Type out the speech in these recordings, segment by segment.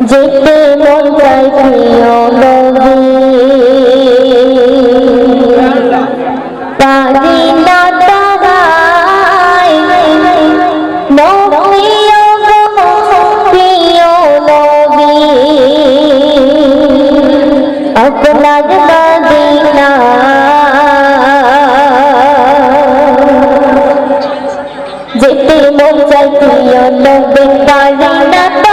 যেতে মন চাইছিও নবী পারি না তাহাই নবীও প্রিয় নবী আপনার মদিনা যেতে মন চাইছিও নবী পারি না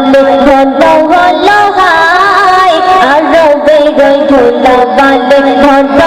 বলো বলো হলো হাই আরবে গই ধুলা বালে ঘট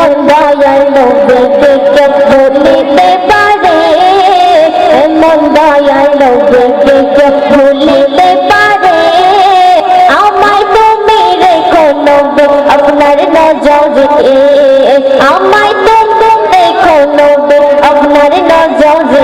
এমন দয়াল নবীকে কেউ ভুলিতে পারে এমন দয়াল নবীকে কেউ ভুলিতে পারে আমায় তুমি রেখো নবী আপনার নজরে আমায় তুমি রেখো নবী আপনার নজরে